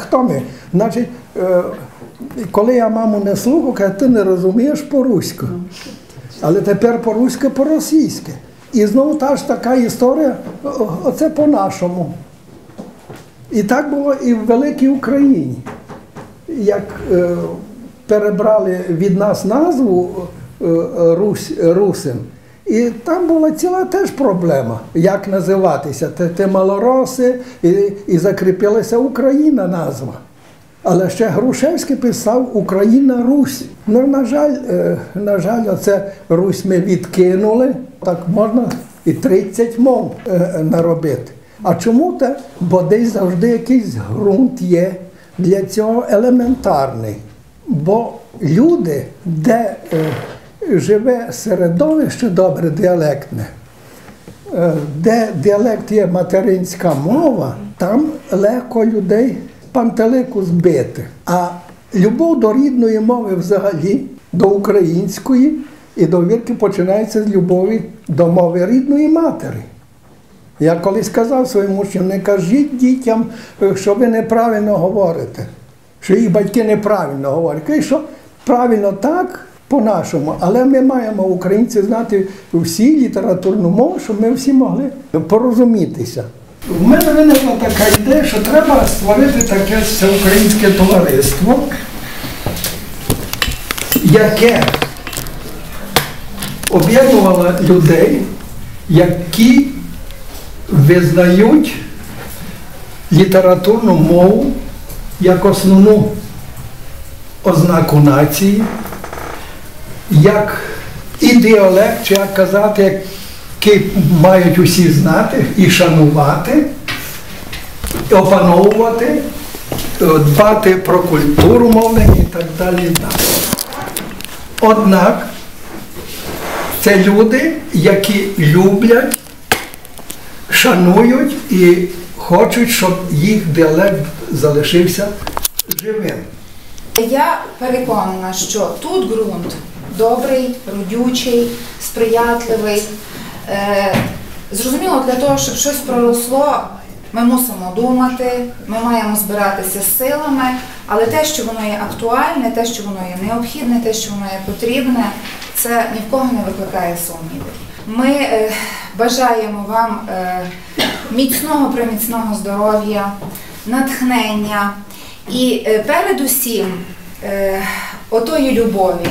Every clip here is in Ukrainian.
Хто ми? Значить, е, коли я маму не слухав, каже, ти не розумієш по-руську. Але тепер по-руськи, по-російськи. І знову та ж така історія, оце по-нашому. І так було і в Великій Україні. Як е, перебрали від нас назву е, Русь, Русин, і там була ціла теж проблема, як називатися. Те, те малороси, і, і закріпилася Україна назва. Але ще Грушевський писав Україна Русь. Ну, на жаль, е, на жаль, оце Русь ми відкинули. Так можна і 30 мов е, наробити. А чому те? Бо десь завжди якийсь ґрунт є для цього елементарний. Бо люди, де е, живе середовище добре діалектне, Е, де діалект є материнська мова, там легко людей пантелику збити. А любов до рідної мови взагалі, до української і до вірки починається з любові до мови рідної матері. Я колись сказав своїм учням, не кажіть дітям, що ви неправильно говорите, що їх батьки неправильно говорять. Кажуть, що правильно так, по-нашому, але ми маємо українці знати всі літературну мову, щоб ми всі могли порозумітися. У мене виникла така ідея, що треба створити таке всеукраїнське товариство, яке об'єднувало людей, які визнають літературну мову як основну ознаку нації, як ідеолект, чи як казати, який мають усі знати і шанувати, опановувати, е, дбати про культуру мовлення і так далі. Однак це люди, які люблять, шанують і хочуть, щоб їх діалект залишився живим. Я переконана, що тут ґрунт добрий, родючий, сприятливий. Е, зрозуміло, для того, щоб щось проросло, ми мусимо думати, ми маємо збиратися з силами, але те, що воно є актуальне, те, що воно є необхідне, те, що воно є потрібне, це ні в кого не викликає сумнівів. Ми е, бажаємо вам е, міцного приміцного здоров'я, натхнення і передусім отої любові,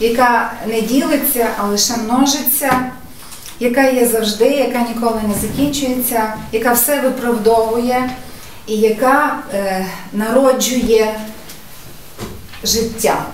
яка не ділиться, а лише множиться, яка є завжди, яка ніколи не закінчується, яка все виправдовує і яка е, народжує життя.